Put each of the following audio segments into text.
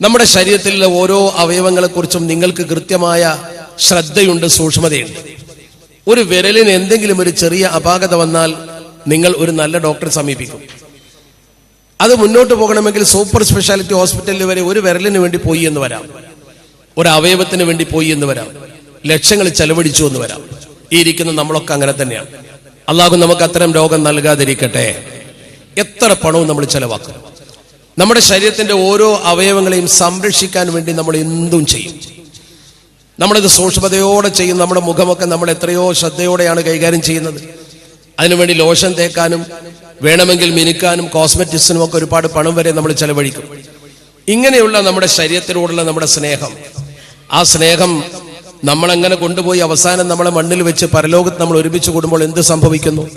നമ്മുടെ ശരീരത്തിലെ ഓരോ അവയവങ്ങളെക്കുറിച്ചും നിങ്ങൾക്ക് കൃത്യമായ ശ്രദ്ധയുണ്ട് സൂക്ഷ്മതയുണ്ട്. ഒരു വിരലിന് എന്തെങ്കിലും ഒരു ചെറിയ അപാകത വന്നാൽ നിങ്ങൾ ഒരു നല്ല ഡോക്ടറെ സമീപിക്കും. അത് മുന്നോട്ട് പോകണമെങ്കിൽ സൂപ്പർ സ്പെഷ്യാലിറ്റി ഹോസ്പിറ്റലിൽ വരെ ഒരു വിരലിന് വേണ്ടി പോയി എന്ന് വരാം. ഒരു അവയവത്തിന് വേണ്ടി പോയി എന്ന് വരാം. ലക്ഷങ്ങൾ ചെലവഴിച്ചു എന്ന് വരാം. ഈ ഇരിക്കുന്ന നമ്മളൊക്കെ അങ്ങനെ തന്നെയാണ്. അള്ളാഹു നമുക്ക് അത്തരം രോഗം നൽകാതിരിക്കട്ടെ. എത്ര പണവും നമ്മൾ ചെലവാക്കും. നമ്മുടെ ശരീരത്തിന്റെ ഓരോ അവയവങ്ങളെയും സംരക്ഷിക്കാൻ വേണ്ടി നമ്മൾ എന്തും ചെയ്യും. നമ്മളിത് സൂക്ഷ്മതയോടെ ചെയ്യും. നമ്മുടെ മുഖമൊക്കെ നമ്മൾ എത്രയോ ശ്രദ്ധയോടെയാണ് കൈകാര്യം ചെയ്യുന്നത്. അതിനുവേണ്ടി ലോഷൻ തേക്കാനും വേണമെങ്കിൽ മിനുക്കാനും കോസ്മെറ്റിക്സിനും ഒക്കെ ഒരുപാട് പണം വരെ നമ്മൾ ചെലവഴിക്കും. ഇങ്ങനെയുള്ള നമ്മുടെ ശരീരത്തിനോടുള്ള നമ്മുടെ സ്നേഹം. ആ സ്നേഹം നമ്മളെങ്ങനെ കൊണ്ടുപോയി അവസാനം നമ്മളെ മണ്ണിൽ വെച്ച് പരലോകത്ത് നമ്മൾ ഒരുമിച്ച് കൂടുമ്പോൾ എന്ത് സംഭവിക്കുന്നു?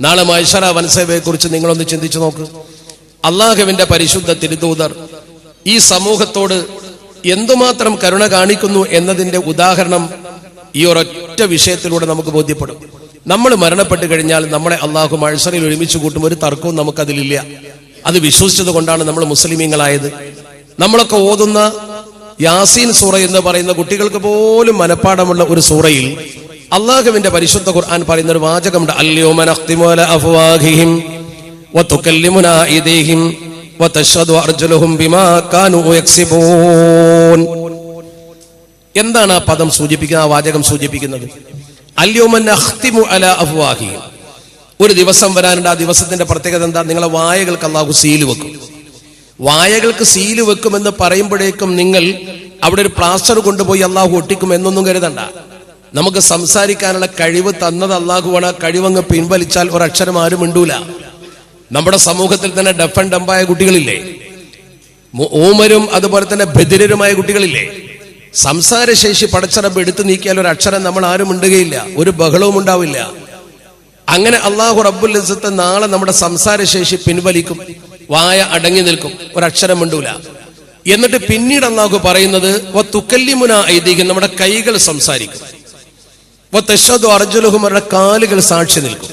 നാളെ മൈഷറ വനസേവയെ കുറിച്ച് നിങ്ങളൊന്ന് ചിന്തിച്ചു നോക്ക്. അള്ളാഹുവിന്റെ പരിശുദ്ധ തിരുദൂതർ ഈ സമൂഹത്തോട് എന്തുമാത്രം കരുണ കാണിക്കുന്നു എന്നതിന്റെ ഉദാഹരണം ഈ ഒരൊറ്റ വിഷയത്തിലൂടെ നമുക്ക് ബോധ്യപ്പെടും. നമ്മൾ മരണപ്പെട്ട് കഴിഞ്ഞാൽ നമ്മളെ അള്ളാഹു മഴസറിൽ ഒരുമിച്ച് കൂട്ടും. ഒരു തർക്കവും നമുക്കതിലില്ല. അത് വിശ്വസിച്ചത് കൊണ്ടാണ് നമ്മൾ മുസ്ലിമീങ്ങളായത്. നമ്മളൊക്കെ ഓതുന്ന യാസീൻ സൂറ എന്ന് പറയുന്ന കുട്ടികൾക്ക് പോലും മനഃപ്പാടമുള്ള ഒരു സൂറയിൽ അള്ളാഹുവിന്റെ പരിശുദ്ധ ഖുർആൻ പറയുന്ന ഒരു വാചകമുണ്ട്. അല്ലയോ وتكلمنا أيديهم وتشهد أرجلهم بما كانوا يكسبون എന്താണ് ആ പദം സൂചിപ്പിക്കുന്നത് ആ വാചകം സൂചിപ്പിക്കുന്നത് അല്യോമൻ അഖ്തിമു അല അഫ്വാഹിഹിം ഒരു ദിവസം വരാനുണ്ട് ആ ദിവസത്തിന്റെ പ്രത്യേകത എന്താ നിങ്ങളെ വായകൾക്ക് അള്ളാഹു സീല് വെക്കും വായകൾക്ക് സീല് വെക്കുമെന്ന് പറയുമ്പോഴേക്കും നിങ്ങൾ അവിടെ ഒരു പ്ലാസ്റ്റർ കൊണ്ടുപോയി അള്ളാഹു ഒട്ടിക്കും എന്നൊന്നും കരുതണ്ട നമുക്ക് സംസാരിക്കാനുള്ള കഴിവ് തന്നത് അള്ളാഹുവാണ് ആ കഴിവങ്ങ് പിൻവലിച്ചാൽ ഒരക്ഷരം ആരും മിണ്ടൂല നമ്മുടെ സമൂഹത്തിൽ തന്നെ ഡഫ് ആൻഡ് ഡംബായ കുട്ടികളില്ലേ? ഓമരും അതുപോലെ തന്നെ ബദിരരുമായ കുട്ടികളില്ലേ? സംസാരശേഷി പടച്ചറബ് എടുത്തു നീക്കിയാൽ ഒരു അക്ഷരം നമ്മൾ ആരും ഉണ്ടുകയില്ല ഒരു ബഹളവും ഉണ്ടാവില്ല. അങ്ങനെ അള്ളാഹു റബ്ബുൽ ഇസത്ത് നാളെ നമ്മുടെ സംസാരശേഷി പിൻവലിക്കും വായ അടങ്ങി നിൽക്കും ഒരക്ഷരം ഉണ്ടൂല എന്നിട്ട് പിന്നീട് അള്ളാഹു പറയുന്നത് തുക്കല്ലിമുന ഐതിഹ്യം നമ്മുടെ കൈകൾ സംസാരിക്കും. തെഷദു അർജുലഹും അവരുടെ കാലുകൾ സാക്ഷി നിൽക്കും.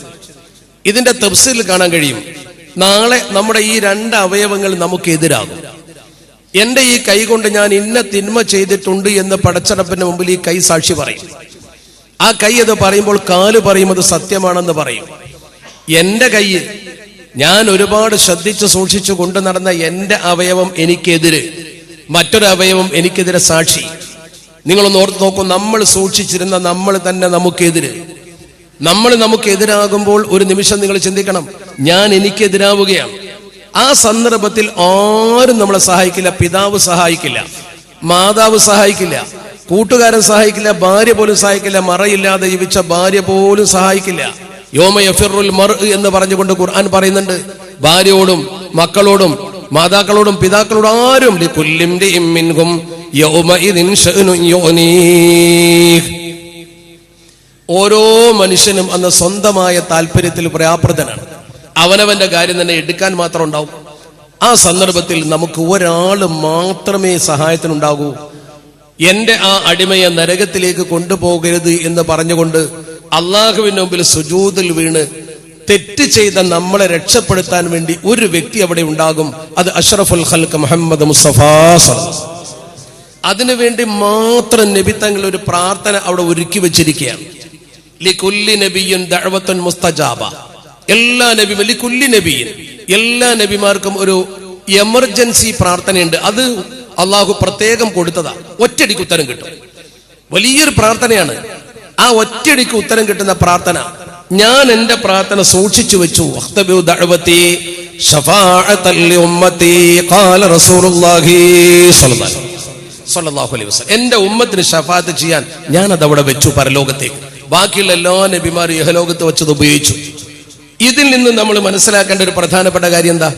ഇതിന്റെ തഫ്സീൽ കാണാൻ കഴിയും. നാളെ നമ്മുടെ ഈ രണ്ട് അവയവങ്ങൾ നമുക്ക് എതിരാകും. എന്റെ ഈ കൈ കൊണ്ട് ഞാൻ ഇന്ന തിന്മ ചെയ്തിട്ടുണ്ട് എന്ന് പടച്ചടപ്പിന്റെ മുമ്പിൽ ഈ കൈ സാക്ഷി പറയും. ആ കൈ അത് പറയുമ്പോൾ കാൽ പറയും അത് സത്യമാണെന്ന് പറയും. എന്റെ കൈ ഞാൻ ഒരുപാട് ശ്രദ്ധിച്ച് സൂക്ഷിച്ചു കൊണ്ടു നടന്ന എന്റെ അവയവം എനിക്കെതിര് മറ്റൊരു അവയവം എനിക്കെതിരെ സാക്ഷി. നിങ്ങളൊന്ന് ഓർത്ത് നോക്കൂ നമ്മൾ സൂക്ഷിച്ചിരുന്ന നമ്മൾ തന്നെ നമുക്കെതിര്. നമ്മൾ നമുക്കെതിരാകുമ്പോൾ ഒരു നിമിഷം നിങ്ങൾ ചിന്തിക്കണം. ഞാൻ എനിക്കെതിരാവുകയാണ്. ആ സന്ദർഭത്തിൽ ആരും നമ്മളെ സഹായിക്കില്ല പിതാവ് സഹായിക്കില്ല മാതാവ് സഹായിക്കില്ല കൂട്ടുകാരൻ സഹായിക്കില്ല ഭാര്യ പോലും സഹായിക്കില്ല മറയില്ലാതെ ജീവിച്ച ഭാര്യ പോലും സഹായിക്കില്ല. യോമ യഫിറുൽ മർ എന്ന് പറഞ്ഞുകൊണ്ട് ഖുർആൻ പറയുന്നുണ്ട്. ഭാര്യയോടും മക്കളോടും മാതാക്കളോടും പിതാക്കളോടും ആരും ലികുല്ലിം ഇമ്മിൻകും യൗമഇദിൻ ശഅ്നുൻ യുഗ്നീഹ് ഓരോ മനുഷ്യനും അന്ന് സ്വന്തമായ താല്പര്യത്തിൽ പ്രയാപ്രദനാണ് അവനവന്റെ കാര്യം തന്നെ എടുക്കാൻ മാത്രം ഉണ്ടാവും. ആ സന്ദർഭത്തിൽ നമുക്ക് ഒരാൾ മാത്രമേ സഹായത്തിനുണ്ടാകൂ. എന്റെ ആ അടിമയെ നരകത്തിലേക്ക് കൊണ്ടുപോകരുത് എന്ന് പറഞ്ഞുകൊണ്ട് അള്ളാഹുവിന് മുമ്പിൽ സുജൂതിൽ വീണ് തെറ്റ് ചെയ്ത നമ്മളെ രക്ഷപ്പെടുത്താൻ വേണ്ടി ഒരു വ്യക്തി അവിടെ ഉണ്ടാകും. അത് അഷ്റഫുൽ ഖൽക്ക് മുഹമ്മദ് മുസ്തഫ അതിനുവേണ്ടി മാത്രം നിബിത്തങ്ങൾ തങ്ങൾ ഒരു പ്രാർത്ഥന അവിടെ ഒരുക്കി വെച്ചിരിക്കുകയാണ്. മുസ്തജാബ. എല്ലാ നബിയും എല്ലാ നബിമാർക്കും ഒരു എമർജൻസി പ്രാർത്ഥനയുണ്ട്. അത് അള്ളാഹു പ്രത്യേകം കൊടുത്തതാ. ഒറ്റടിക്ക് ഉത്തരം കിട്ടും. വലിയൊരു പ്രാർത്ഥനയാണ്. ആ ഒറ്റടിക്ക് ഉത്തരം കിട്ടുന്ന പ്രാർത്ഥന. ഞാൻ എന്റെ പ്രാർത്ഥന സൂക്ഷിച്ചു വെച്ചു. എന്റെ ഉമ്മത്തിന് ഷഫാത്ത് ചെയ്യാൻ ഞാൻ അത് അവിടെ വെച്ചു പരലോകത്തേക്ക്. ബാക്കിയുള്ള എല്ലാ നബിമാരും യഹലോകത്ത് വെച്ചത് ഉപയോഗിച്ചു. ഇതിൽ നിന്ന് നമ്മൾ മനസ്സിലാക്കേണ്ട ഒരു പ്രധാനപ്പെട്ട കാര്യം എന്താ?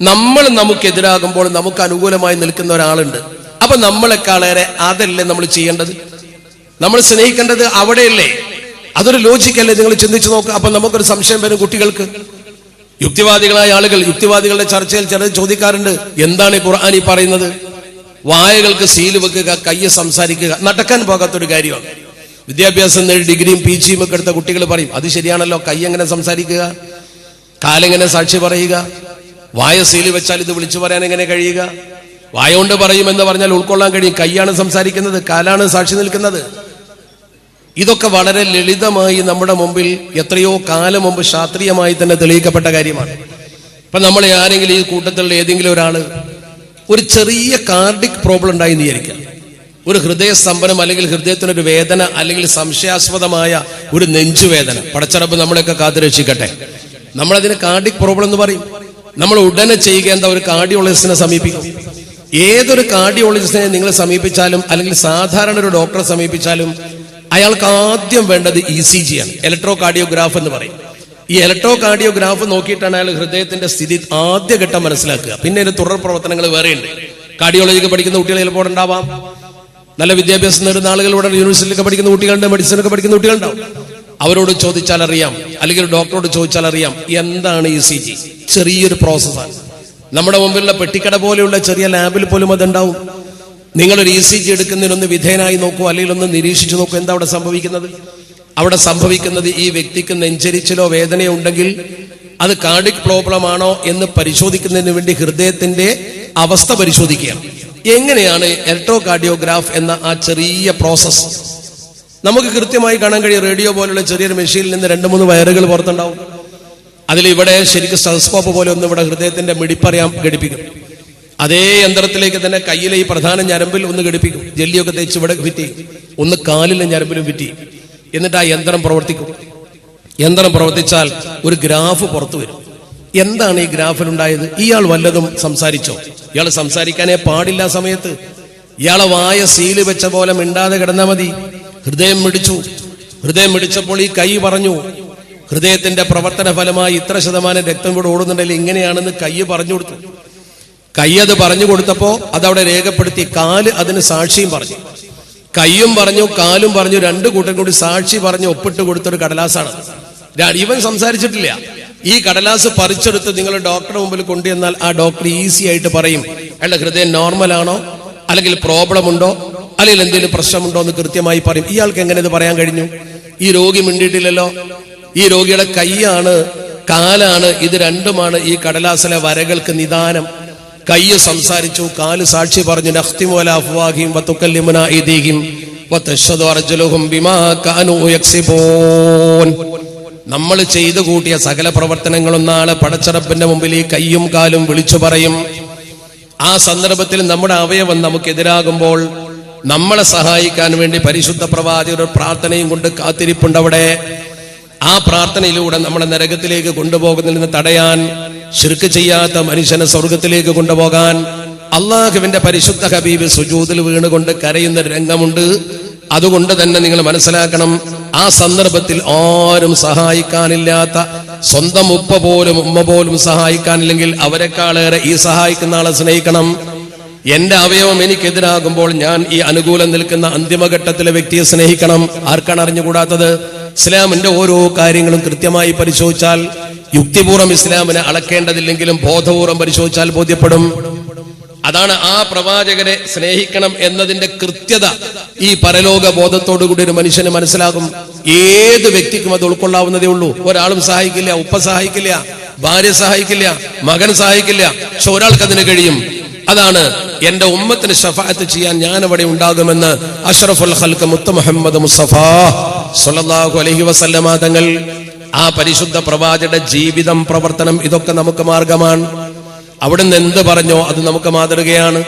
നമ്മൾ നമുക്കെതിരാകുമ്പോൾ നമുക്ക് അനുകൂലമായി നിൽക്കുന്ന ഒരാളുണ്ട്. അപ്പൊ നമ്മളെക്കാളേറെ അതല്ലേ നമ്മൾ ചെയ്യേണ്ടത്? നമ്മൾ സ്നേഹിക്കേണ്ടത് അവിടെയല്ലേ? അതൊരു ലോജിക്കല്ലേ നിങ്ങൾ ചിന്തിച്ചു നോക്കുക. അപ്പൊ നമുക്കൊരു സംശയം വരും കുട്ടികൾക്ക്. യുക്തിവാദികളായ ആളുകൾ യുക്തിവാദികളുടെ ചർച്ചയിൽ ചിലർ ചോദിക്കാറുണ്ട് എന്താണ് ഈ ഖുർആൻ ഈ പറയുന്നത്? വായകൾക്ക് സീൽ വെക്കുക കയ്യെ സംസാരിക്കുക നടക്കാൻ പോകാത്തൊരു കാര്യമാണ്. വിദ്യാഭ്യാസം നേടി ഡിഗ്രിയും പി ജിയും ഒക്കെ എടുത്ത കുട്ടികൾ പറയും അത് ശരിയാണല്ലോ കൈ എങ്ങനെ സംസാരിക്കുക? കാലെങ്ങനെ സാക്ഷി പറയുക? വായ സീൽ വെച്ചാൽ ഇത് വിളിച്ചു പറയാൻ എങ്ങനെ കഴിയുക? വായ കൊണ്ട് പറയുമെന്ന് പറഞ്ഞാൽ ഉൾക്കൊള്ളാൻ കഴിയും. കൈയാണ് സംസാരിക്കുന്നത് കാലാണ് സാക്ഷി നിൽക്കുന്നത്. ഇതൊക്കെ വളരെ ലളിതമായി നമ്മുടെ മുമ്പിൽ എത്രയോ കാലം മുമ്പ് ശാസ്ത്രീയമായി തന്നെ തെളിയിക്കപ്പെട്ട കാര്യമാണ്. ഇപ്പൊ നമ്മളെ ആരെങ്കിലും ഈ കൂട്ടത്തിലുള്ള ഏതെങ്കിലും ഒരാൾ ഒരു ചെറിയ കാർഡിക് പ്രോബ്ലം ഉണ്ടായി എന്ന് വിചാരിക്കാം ഒരു ഹൃദയ സ്തംഭനം അല്ലെങ്കിൽ ഹൃദയത്തിനൊരു വേദന അല്ലെങ്കിൽ സംശയാസ്പദമായ ഒരു നെഞ്ചുവേദന. പടച്ചറപ്പ് നമ്മളെയൊക്കെ കാത്തുരക്ഷിക്കട്ടെ. നമ്മളതിന് കാർഡിക് പ്രോബ്ലം എന്ന് പറയും. നമ്മൾ ഉടനെ ചെയ്യേണ്ട ഒരു കാർഡിയോളജിസ്റ്റിനെ സമീപിക്കും. ഏതൊരു കാർഡിയോളജിസ്റ്റിനെ നിങ്ങൾ സമീപിച്ചാലും അല്ലെങ്കിൽ സാധാരണ ഒരു ഡോക്ടറെ സമീപിച്ചാലും അയാൾക്ക് ആദ്യം വേണ്ടത് ഇ സി ജി ആണ്. ഇലക്ട്രോ കാർഡിയോഗ്രാഫ് എന്ന് പറയും. ഈ ഇലക്ട്രോ കാർഡിയോഗ്രാഫ് നോക്കിയിട്ടാണ് അയാൾ ഹൃദയത്തിന്റെ സ്ഥിതി ആദ്യഘട്ടം മനസ്സിലാക്കുക. പിന്നെ അതിന്റെ തുടർ പ്രവർത്തനങ്ങൾ വേറെയുണ്ട്. കാർഡിയോളജിക്ക് പഠിക്കുന്ന കുട്ടികൾ ചിലപ്പോൾ ഉണ്ടാവാം. നല്ല വിദ്യാഭ്യാസം നേടുന്ന ആളുകൾ ഇവിടെ യൂണിവേഴ്സിറ്റിയിലൊക്കെ പഠിക്കുന്ന കുട്ടികളുണ്ട് മെഡിസിനൊക്കെ പഠിക്കുന്ന കുട്ടികളുണ്ടാവും അവരോട് ചോദിച്ചാൽ അറിയാം. അല്ലെങ്കിൽ ഡോക്ടറോട് ചോദിച്ചാൽ അറിയാം. എന്താണ് ഈ സി ജി ചെറിയൊരു പ്രോസസ്സാണ് നമ്മുടെ മുമ്പിലുള്ള പെട്ടിക്കട പോലെയുള്ള ചെറിയ ലാബിൽ പോലും അതുണ്ടാവും. നിങ്ങളൊരു ഇ സി ജി എടുക്കുന്നതിനൊന്ന് വിധേയനായി നോക്കൂ അല്ലെങ്കിൽ ഒന്ന് നിരീക്ഷിച്ചു നോക്കൂ എന്താ അവിടെ സംഭവിക്കുന്നത്? അവിടെ സംഭവിക്കുന്നത് ഈ വ്യക്തിക്ക് നെഞ്ചരിച്ചിലോ വേദനയോ ഉണ്ടെങ്കിൽ അത് കാർഡിക് പ്രോബ്ലം ആണോ എന്ന് പരിശോധിക്കുന്നതിന് വേണ്ടി ഹൃദയത്തിന്റെ അവസ്ഥ പരിശോധിക്കുകയാണ്. എങ്ങനെയാണ് എലക്ട്രോകാർഡിയോഗ്രാഫ് എന്ന ആ ചെറിയ പ്രോസസ് നമുക്ക് കൃത്യമായി കാണാൻ കഴിയും. റേഡിയോ പോലുള്ള ചെറിയൊരു മെഷീനിൽ നിന്ന് രണ്ട് മൂന്ന് വയറുകൾ പുറത്തുണ്ടാവും. അതിൽ ഇവിടെ ശരിക്കും സ്റ്റെസ്കോപ്പ് പോലെ ഒന്ന് ഇവിടെ ഹൃദയത്തിന്റെ മിടിപ്പറിയാം ഘടിപ്പിക്കും. അതേ യന്ത്രത്തിലേക്ക് തന്നെ കയ്യിലെ ഈ പ്രധാന ഞരമ്പിൽ ഒന്ന് ഘടിപ്പിക്കും. ജെല്ലിയൊക്കെ തേച്ച് ഇവിടെ ഫിറ്റ് ചെയ്യും. ഒന്ന് കാലിലെ ഞരമ്പിലും ഫിറ്റ് ചെയ്യും. എന്നിട്ട് ആ യന്ത്രം പ്രവർത്തിക്കും. യന്ത്രം പ്രവർത്തിച്ചാൽ ഒരു ഗ്രാഫ് പുറത്തു വരും. എന്താണ് ഈ ഗ്രാഫിൽ ഉണ്ടായത് ഇയാൾ വല്ലതും സംസാരിച്ചോ? ഇയാൾ സംസാരിക്കാനേ പാടില്ല സമയത്ത്. ഇയാളെ വായ സീൽ വെച്ച പോലെ മിണ്ടാതെ കിടന്നാൽ മതി. ഹൃദയം മിടിച്ചു. ഹൃദയം മിടിച്ചപ്പോൾ ഈ കൈ പറഞ്ഞു. ഹൃദയത്തിന്റെ പ്രവർത്തന ഫലമായി ഇത്ര ശതമാനം രക്തം കൂടെ ഓടുന്നുണ്ടെങ്കിൽ ഇങ്ങനെയാണെന്ന് കൈ പറഞ്ഞു കൊടുത്തു. കൈ അത് പറഞ്ഞു കൊടുത്തപ്പോ അതവിടെ രേഖപ്പെടുത്തി. കാൽ അതിന് സാക്ഷിയും പറഞ്ഞു. കൈയും പറഞ്ഞു കാലും പറഞ്ഞു രണ്ടു കൂട്ടം കൂടി സാക്ഷി പറഞ്ഞു ഒപ്പിട്ട് കൊടുത്തൊരു കടലാസാണ്. ഇവൻ സംസാരിച്ചിട്ടില്ല. ഈ കടലാസ് പറിച്ചെടുത്ത് നിങ്ങൾ ഡോക്ടറുടെ മുമ്പിൽ കൊണ്ടുവന്നാൽ ആ ഡോക്ടർ ഈസി ആയിട്ട് പറയും. അയാളുടെ ഹൃദയം നോർമൽ ആണോ അല്ലെങ്കിൽ പ്രോബ്ലം ഉണ്ടോ? അല്ലെങ്കിൽ എന്തെങ്കിലും പ്രശ്നമുണ്ടോ എന്ന് കൃത്യമായി പറയും. ഇയാൾക്ക് എങ്ങനെ ഇത് പറയാൻ കഴിഞ്ഞു? ഈ രോഗി മിണ്ടിയിട്ടില്ലല്ലോ? ഈ രോഗിയുടെ കൈയാണ് കാലാണ് ഇത് രണ്ടുമാണ് ഈ കടലാസിലെ വരകൾക്ക് നിദാനം. കയ്യ് സംസാരിച്ചു കാൽ സാക്ഷി പറഞ്ഞു നഖ്തിമുല അഫ്വാഹിം വതുക്കല്ലിമുന ഐദീഹിം വതശ്ഹദു അർജലുഹും ബിമാ കാനു യക്സിബൂൻ. നമ്മൾ ചെയ്തു കൂട്ടിയ സകല പ്രവർത്തനങ്ങളും നാളെ പടച്ചറപ്പിന്റെ മുമ്പിൽ ഈ കയ്യും കാലും വിളിച്ചു പറയും. ആ സന്ദർഭത്തിൽ നമ്മുടെ അവയവം നമുക്കെതിരാകുമ്പോൾ നമ്മളെ സഹായിക്കാൻ വേണ്ടി പരിശുദ്ധ പ്രവാചകർ പ്രാർത്ഥനയും കൊണ്ട് കാത്തിരിപ്പുണ്ട് അവിടെ. ആ പ്രാർത്ഥനയിലൂടെ നമ്മളെ നരകത്തിലേക്ക് കൊണ്ടുപോകുന്നതിൽ നിന്ന് തടയാൻ ശിർക്ക് ചെയ്യാത്ത മനുഷ്യനെ സ്വർഗത്തിലേക്ക് കൊണ്ടുപോകാൻ അള്ളാഹുവിന്റെ പരിശുദ്ധ ഹബീബ് സുജൂതിൽ വീണുകൊണ്ട് കരയുന്ന രംഗമുണ്ട്. അതുകൊണ്ട് തന്നെ നിങ്ങൾ മനസ്സിലാക്കണം ആ സന്ദർഭത്തിൽ ആരും സഹായിക്കാനില്ലാത്ത സ്വന്തം ഉപ്പ പോലും ഉമ്മ പോലും സഹായിക്കാനില്ലെങ്കിൽ അവരെക്കാളേറെ ഈ സഹായിക്കുന്ന ആളെ സ്നേഹിക്കണം. എന്റെ അവയവം എനിക്കെതിരാകുമ്പോൾ ഞാൻ ഈ അനുകൂലം നിൽക്കുന്ന അന്തിമഘട്ടത്തിലെ വ്യക്തിയെ സ്നേഹിക്കണം. ആർക്കാണ് അറിഞ്ഞുകൂടാത്തത്? ഇസ്ലാമിന്റെ ഓരോ കാര്യങ്ങളും കൃത്യമായി പരിശോധിച്ചാൽ യുക്തിപൂർവം ഇസ്ലാമിനെ അളക്കേണ്ടതില്ലെങ്കിലും ബോധപൂർവം പരിശോധിച്ചാൽ ബോധ്യപ്പെടും. അതാണ് ആ പ്രവാചകനെ സ്നേഹിക്കണം എന്നതിന്റെ കൃത്യത. ഈ പരലോക ബോധത്തോടു കൂടി ഒരു മനുഷ്യന് മനസ്സിലാകും. ഏത് വ്യക്തിക്കും അത് ഉൾക്കൊള്ളാവുന്നതേ ഉള്ളൂ. ഒരാളും സഹായിക്കില്ല ഉപ്പ സഹായിക്കില്ല ഭാര്യ സഹായിക്കില്ല മകൻ സഹായിക്കില്ല. പക്ഷെ ഒരാൾക്ക് അതിന് കഴിയും. അതാണ് എന്റെ ഉമ്മത്തിന് ഷഫായത്ത് ചെയ്യാൻ ഞാൻ അവിടെ ഉണ്ടാകുമെന്ന് അഷ്റഫുൽ ഹൽക്ക് മുത്ത മുഹമ്മദ് മുസ്തഫ സല്ലല്ലാഹു അലൈഹി വസല്ലമ തങ്ങൾ ആ പരിശുദ്ധ പ്രവാചയുടെ ജീവിതം പ്രവർത്തനം ഇതൊക്കെ നമുക്ക് മാർഗമാണ്. അവിടുന്ന് എന്ത് പറഞ്ഞോ അത് നമുക്ക് മാതൃകയാണ്.